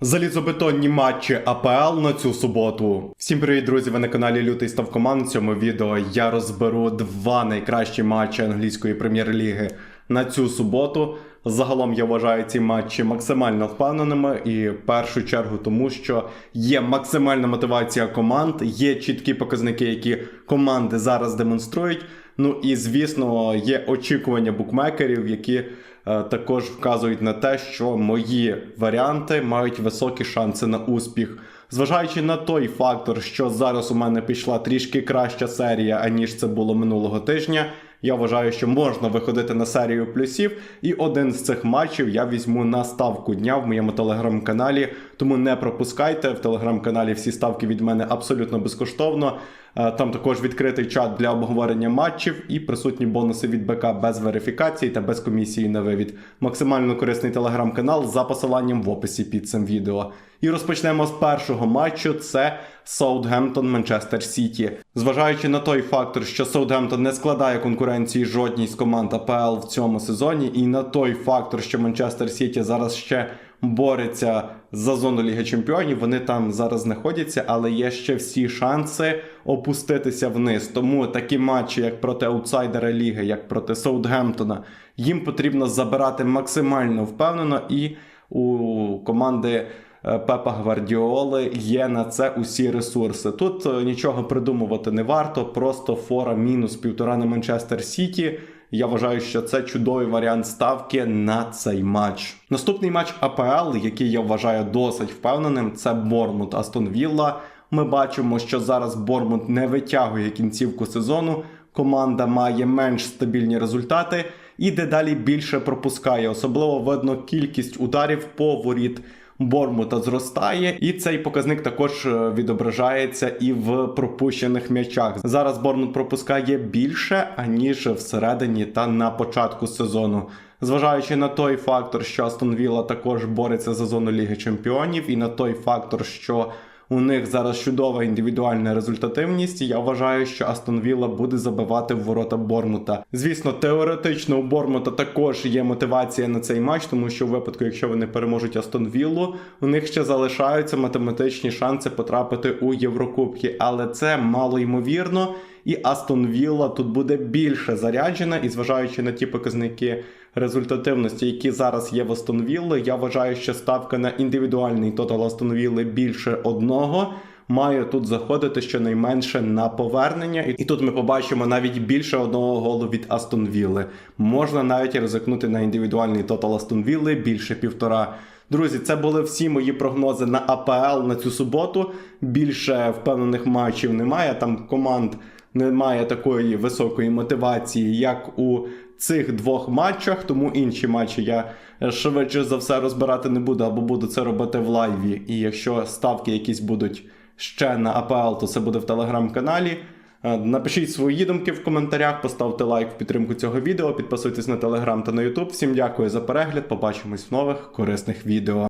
Залізобетонні матчі АПЛ на цю суботу. Всім привіт, друзі! Ви на каналі Лютий Ставкоман. В цьому відео я розберу два найкращі матчі англійської прем'єр-ліги на цю суботу. Загалом я вважаю ці матчі максимально впевненими, і в першу чергу тому, що є максимальна мотивація команд, є чіткі показники, які команди зараз демонструють. Ну і звісно, є очікування букмекерів, які також вказують на те, що мої варіанти мають високі шанси на успіх. Зважаючи на той фактор, що зараз у мене пішла трішки краща серія, аніж це було минулого тижня. Я вважаю, що можна виходити на серію плюсів, і один з цих матчів я візьму на ставку дня в моєму телеграм-каналі. Тому не пропускайте в телеграм-каналі всі ставки від мене абсолютно безкоштовно. Е, Там також відкритий чат для обговорення матчів і присутні бонуси від БК без верифікації та без комісії на вивід. Максимально корисний телеграм-канал за посиланням в описі під цим відео. І розпочнемо з першого матчу. Це Саутгемптон Манчестер Сіті. Зважаючи на той фактор, що Саутгемптон не складає конкуренції жодній з команд АПЛ в цьому сезоні, і на той фактор, що Манчестер Сіті зараз ще бореться за зону Ліги Чемпіонів, вони там зараз знаходяться, але є ще всі шанси опуститися вниз. Тому такі матчі, як проти аутсайдера Ліги, як проти Саутгемптона, їм потрібно забирати максимально впевнено і у команди. е, Пепа Гвардіоли є на це усі ресурси. Тут е, нічого придумувати не варто, просто фора мінус півтора на Манчестер Сіті. Я вважаю, що це чудовий варіант ставки на цей матч. Наступний матч АПЛ, який я вважаю досить впевненим, це Бормут Астон Вілла. Ми бачимо, що зараз Бормут не витягує кінцівку сезону. Команда має менш стабільні результати і дедалі більше пропускає. Особливо видно кількість ударів по воріт. Бормута зростає, і цей показник також е, відображається і в пропущених м'ячах. Зараз Бормут пропускає більше аніж всередині та на початку сезону. Зважаючи на той фактор, що Астон Вілла також бореться за зону Ліги Чемпіонів, і на той фактор, що у них зараз чудова індивідуальна результативність. і Я вважаю, що Астон Вілла буде забивати в ворота Бормута. Звісно, теоретично у Бормута також є мотивація на цей матч, тому що в випадку, якщо вони переможуть Астон Віллу, у них ще залишаються математичні шанси потрапити у Єврокубки, але це мало ймовірно. І Астон Вілла тут буде більше заряджена, і зважаючи на ті показники результативності, які зараз є в Астон Вілли, я вважаю, що ставка на індивідуальний тотал Астон Вілли більше одного. Має тут заходити щонайменше на повернення, і тут ми побачимо навіть більше одного голу від Астон Вілли. Можна навіть ризикнути на індивідуальний тотал Астон Вілли більше півтора. Друзі, це були всі мої прогнози на АПЛ на цю суботу. Більше впевнених матчів немає. Там команд немає такої високої мотивації, як у цих двох матчах. Тому інші матчі я е, швидше за все розбирати не буду, або буду це робити в лайві. І якщо ставки якісь будуть ще на АПЛ, то це буде в телеграм-каналі. Е, Напишіть свої думки в коментарях, поставте лайк в підтримку цього відео, підписуйтесь на телеграм та на ютуб. Всім дякую за перегляд. Побачимось в нових корисних відео.